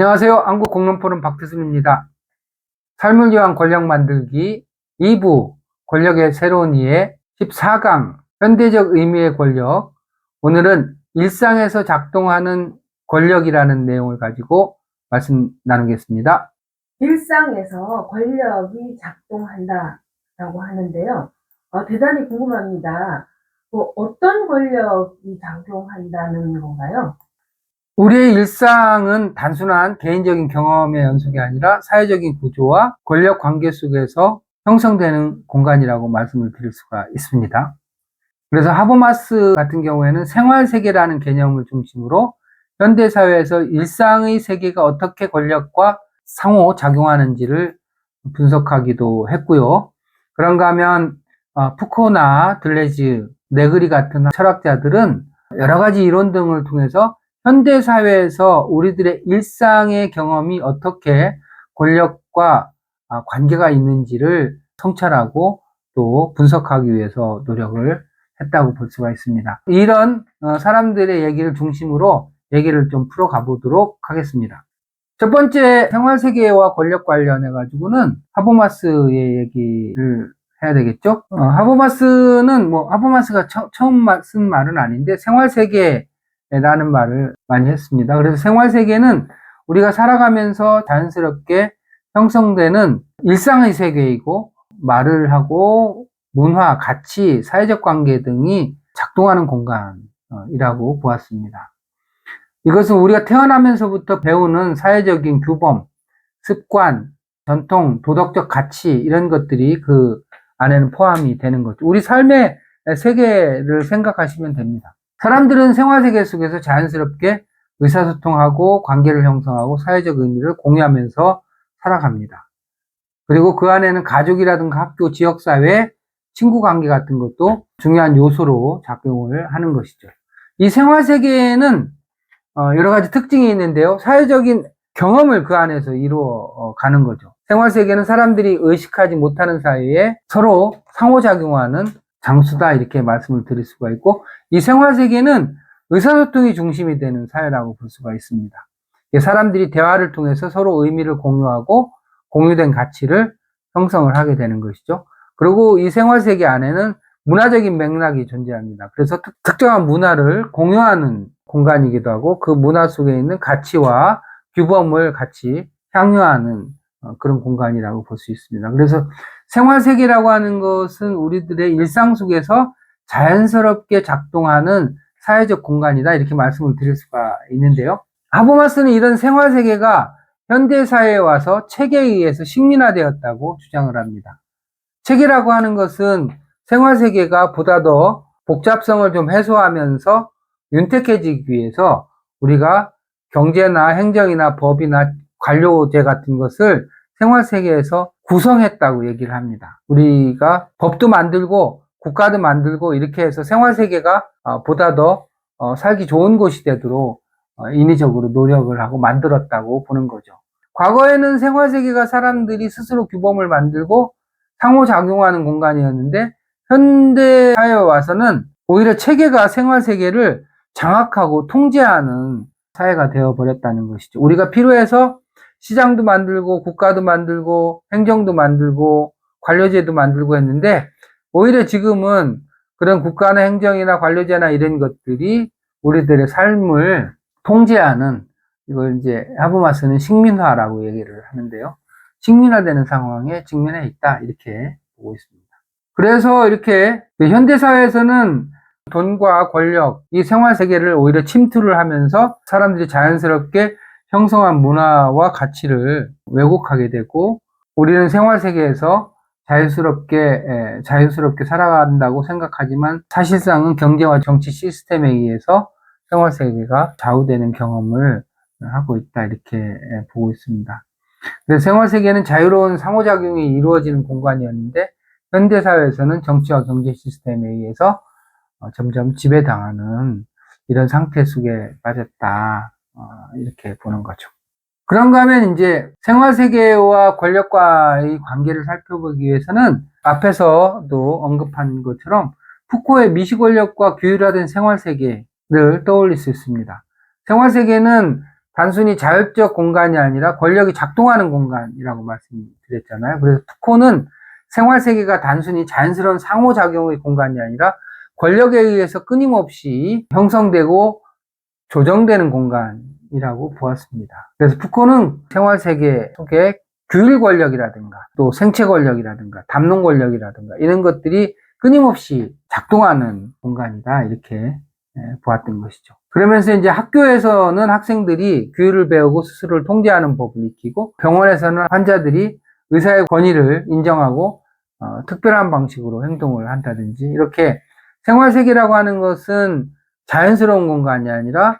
안녕하세요. 한국 공론포럼 박태순입니다. 삶을 위한 권력 만들기 2부 권력의 새로운 이해 14강 현대적 의미의 권력 오늘은 일상에서 작동하는 권력이라는 내용을 가지고 말씀 나누겠습니다. 일상에서 권력이 작동한다라고 하는데요. 어, 대단히 궁금합니다. 뭐 어떤 권력이 작동한다는 건가요? 우리의 일상은 단순한 개인적인 경험의 연속이 아니라 사회적인 구조와 권력 관계 속에서 형성되는 공간이라고 말씀을 드릴 수가 있습니다. 그래서 하버마스 같은 경우에는 생활 세계라는 개념을 중심으로 현대 사회에서 일상의 세계가 어떻게 권력과 상호 작용하는지를 분석하기도 했고요. 그런가 하면 어, 푸코나 들레즈, 네그리 같은 철학자들은 여러 가지 이론 등을 통해서 현대 사회에서 우리들의 일상의 경험이 어떻게 권력과 아, 관계가 있는지를 성찰하고 또 분석하기 위해서 노력을 했다고 볼 수가 있습니다. 이런 어, 사람들의 얘기를 중심으로 얘기를 좀 풀어가 보도록 하겠습니다. 첫 번째 생활 세계와 권력 관련해 가지고는 하보마스의 얘기를 해야 되겠죠. 어, 하보마스는 뭐 하보마스가 처, 음쓴 말은 아닌데 생활 세계 라는 말을 많이 했습니다. 그래서 생활 세계는 우리가 살아가면서 자연스럽게 형성되는 일상의 세계이고 말을 하고 문화, 가치, 사회적 관계 등이 작동하는 공간이라고 보았습니다. 이것은 우리가 태어나면서부터 배우는 사회적인 규범, 습관, 전통, 도덕적 가치 이런 것들이 그 안에는 포함이 되는 거죠. 우리 삶의 세계를 생각하시면 됩니다. 사람들은 생활 세계 속에서 자연스럽게 의사소통하고 관계를 형성하고 사회적 의미를 공유하면서 살아갑니다. 그리고 그 안에는 가족이라든가 학교, 지역사회, 친구 관계 같은 것도 중요한 요소로 작용을 하는 것이죠. 이 생활 세계에는 어, 여러 가지 특징이 있는데요. 사회적인 경험을 그 안에서 이루어 가는 거죠. 생활 세계는 사람들이 의식하지 못하는 사이에 서로 상호작용하는 장수다 이렇게 말씀을 드릴 수가 있고 이 생활 세계는 의사소통이 중심이 되는 사회라고 볼 수가 있습니다. 사람들이 대화를 통해서 서로 의미를 공유하고 공유된 가치를 형성을 하게 되는 것이죠. 그리고 이 생활 세계 안에는 문화적인 맥락이 존재합니다. 그래서 특, 정한 문화를 공유하는 공간이기도 하고 그 문화 속에 있는 가치와 규범을 같이 향유하는 어, 그런 공간이라고 볼 수 있습니다. 그래서 생활 세계라고 하는 것은 우리들의 일상 속에서 자연스럽게 작동하는 사회적 공간이다 이렇게 말씀을 드릴 수가 있는데요. 하보마스는 이런 생활 세계가 현대 사회에 와서 책에 의해서 식민화되었다고 주장을 합니다. 책이라고 하는 것은 생활 세계가 보다 더 복잡성을 좀 해소하면서 윤택해지기 위해서 우리가 경제나 행정이나 법이나 관료제 같은 것을 생활 세계에서 구성했다고 얘기를 합니다. 우리가 법도 만들고 국가도 만들고 이렇게 해서 생활 세계가 어, 보다 더 어, 살기 좋은 곳이 되도록 어, 인위적으로 노력을 하고 만들었다고 보는 거죠. 과거에는 생활 세계가 사람들이 스스로 규범을 만들고 상호작용하는 공간이었는데 현대 사회에 와서는 오히려 체계가 생활 세계를 장악하고 통제하는 사회가 되어 버렸다는 것이죠. 우리가 필요해서 시장도 만들고 국가도 만들고 행정도 만들고 관료제도 만들고 했는데 오히려 지금은 그런 국가나 행정이나 관료제나 이런 것들이 우리들의 삶을 통제하는 이걸 이제 하브마스는 식민화라고 얘기를 하는데요. 식민화되는 상황에 직면해 있다 이렇게 보고 있습니다. 그래서 이렇게 현대 사회에서는 돈과 권력, 이 생활 세계를 오히려 침투를 하면서 사람들이 자연스럽게 형성한 문화와 가치를 왜곡하게 되고 우리는 생활 세계에서 자유스럽게 자유스럽게 살아간다고 생각하지만 사실상은 경제와 정치 시스템에 의해서 생활 세계가 좌우되는 경험을 하고 있다 이렇게 보고 있습니다. 그래서 생활 세계는 자유로운 상호작용이 이루어지는 공간이었는데 현대 사회에서는 정치와 경제 시스템에 의해서 어, 점점 지배당하는 이런 상태 속에 빠졌다. 어, 이렇게 보는 거죠. 그런가 하면 이제 생활세계와 권력과의 관계를 살펴보기 위해서는 앞에서도 언급한 것처럼 푸코의 미시권력과 규율화된 생활세계를 떠올릴 수 있습니다. 생활세계는 단순히 자율적 공간이 아니라 권력이 작동하는 공간이라고 말씀드렸잖아요. 그래서 푸코는 생활 세계가 단순히 자연스러운 상호작용의 공간이 아니라 권력에 의해서 끊임없이 형성되고 조정되는 공간 이라고 보았습니다. 그래서 푸코는 생활 세계 속에 규율 권력이라든가 또 생체 권력이라든가 담론 권력이라든가 이런 것들이 끊임없이 작동하는 공간이다 이렇게 예, 보았던 것이죠. 그러면서 이제 학교에서는 학생들이 규율을 배우고 스스로를 통제하는 법을 익히고 병원에서는 환자들이 의사의 권위를 인정하고 어, 특별한 방식으로 행동을 한다든지 이렇게 생활 세계라고 하는 것은 자연스러운 공간이 아니라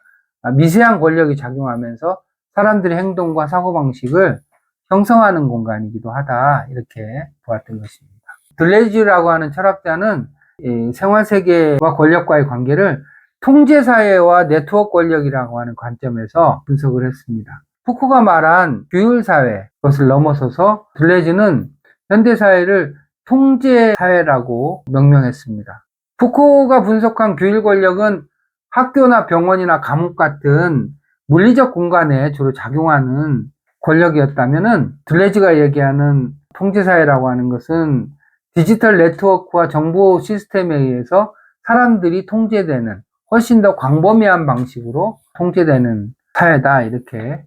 미세한 권력이 작용하면서 사람들의 행동과 사고방식을 형성하는 공간이기도 하다 이렇게 보았던 것입니다. 들레즈라고 하는 철학자는 이 생활세계와 권력과의 관계를 통제사회와 네트워크 권력이라고 하는 관점에서 분석을 했습니다. 푸코가 말한 규율사회, 그것을 넘어서서 들레즈는 현대사회를 통제사회라고 명명했습니다. 푸코가 분석한 규율 권력은 학교나 병원이나 감옥 같은 물리적 공간에 주로 작용하는 권력이었다면은 들레즈가 얘기하는 통제사회라고 하는 것은 디지털 네트워크와 정보 시스템에 의해서 사람들이 통제되는 훨씬 더 광범위한 방식으로 통제되는 사회다 이렇게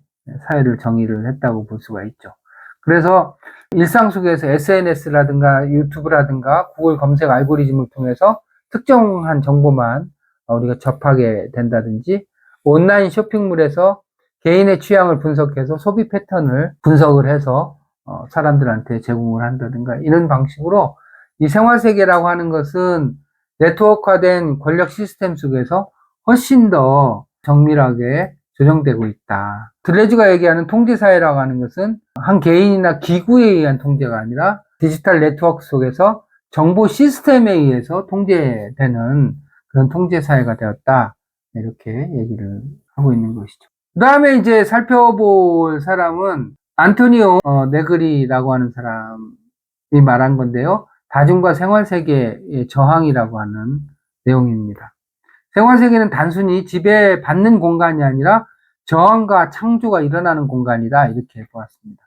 사회를 정의를 했다고 볼 수가 있죠. 그래서 일상 속에서 SNS라든가 유튜브라든가 구글 검색 알고리즘을 통해서 특정한 정보만 우리가 접하게 된다든지 온라인 쇼핑몰에서 개인의 취향을 분석해서 소비 패턴을 분석을 해서 어, 사람들한테 제공을 한다든가 이런 방식으로 이 생활 세계라고 하는 것은 네트워크화된 권력 시스템 속에서 훨씬 더 정밀하게 조정되고 있다. 들레즈가 얘기하는 통제 사회라고 하는 것은 한 개인이나 기구에 의한 통제가 아니라 디지털 네트워크 속에서 정보 시스템에 의해서 통제되는 그런 통제 사회가 되었다. 이렇게 얘기를 하고 있는 것이죠. 그 다음에 이제 살펴볼 사람은 안토니오 어, 네그리라고 하는 사람이 말한 건데요. 다중과 생활세계의 저항이라고 하는 내용입니다. 생활세계는 단순히 지배받는 공간이 아니라 저항과 창조가 일어나는 공간이다. 이렇게 보았습니다.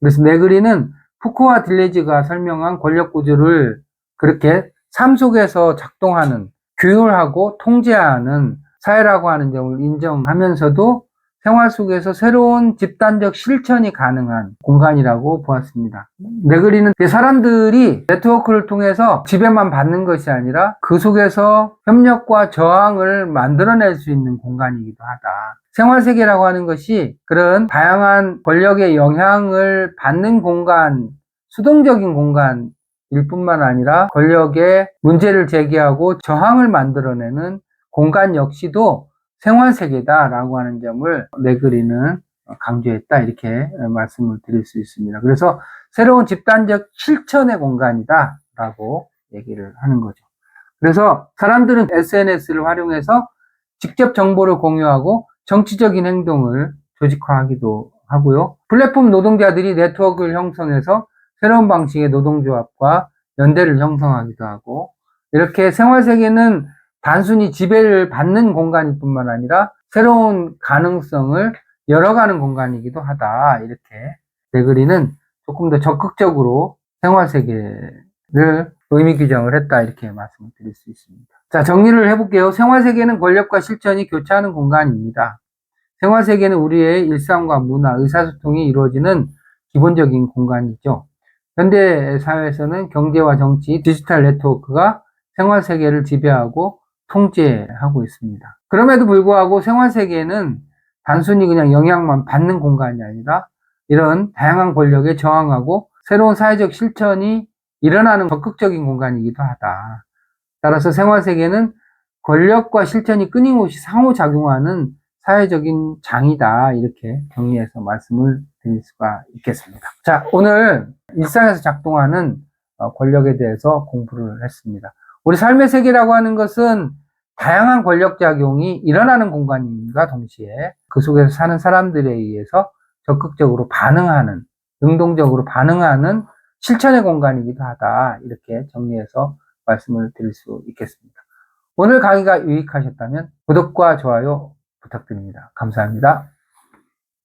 그래서 네그리는 푸코와 딜레즈가 설명한 권력 구조를 그렇게 삶 속에서 작동하는 규율하고 통제하는 사회라고 하는 점을 인정하면서도 생활 속에서 새로운 집단적 실천이 가능한 공간이라고 보았습니다. 네그리는 사람들이 네트워크를 통해서 지배만 받는 것이 아니라 그 속에서 협력과 저항을 만들어낼 수 있는 공간이기도 하다. 생활 세계라고 하는 것이 그런 다양한 권력의 영향을 받는 공간, 수동적인 공간 일 뿐만 아니라 권력의 문제를 제기하고 저항을 만들어내는 공간 역시도 생활세계다라고 하는 점을 네그리는 강조했다 이렇게 말씀을 드릴 수 있습니다. 그래서 새로운 집단적 실천의 공간이다라고 얘기를 하는 거죠. 그래서 사람들은 SNS를 활용해서 직접 정보를 공유하고 정치적인 행동을 조직화하기도 하고요. 플랫폼 노동자들이 네트워크를 형성해서 새로운 방식의 노동조합과 연대를 형성하기도 하고 이렇게 생활세계는 단순히 지배를 받는 공간일 뿐만 아니라 새로운 가능성을 열어가는 공간이기도 하다. 이렇게 네그리는 조금 더 적극적으로 생활세계를 의미 규정을 했다. 이렇게 말씀을 드릴 수 있습니다. 자, 정리를 해볼게요. 생활세계는 권력과 실천이 교차하는 공간입니다. 생활세계는 우리의 일상과 문화, 의사소통이 이루어지는 기본적인 공간이죠. 현대 사회에서는 경제와 정치, 디지털 네트워크가 생활 세계를 지배하고 통제하고 있습니다. 그럼에도 불구하고 생활 세계는 단순히 그냥 영향만 받는 공간이 아니라 이런 다양한 권력에 저항하고 새로운 사회적 실천이 일어나는 적극적인 공간이기도 하다. 따라서 생활 세계는 권력과 실천이 끊임없이 상호작용하는 사회적인 장이다. 이렇게 정리해서 말씀을 드릴 수가 있겠습니다. 자, 오늘 일상에서 작동하는 어, 권력에 대해서 공부를 했습니다. 우리 삶의 세계라고 하는 것은 다양한 권력작용이 일어나는 공간과 동시에 그 속에서 사는 사람들에 의해서 적극적으로 반응하는, 능동적으로 반응하는 실천의 공간이기도 하다. 이렇게 정리해서 말씀을 드릴 수 있겠습니다. 오늘 강의가 유익하셨다면 구독과 좋아요 부탁드립니다. 감사합니다.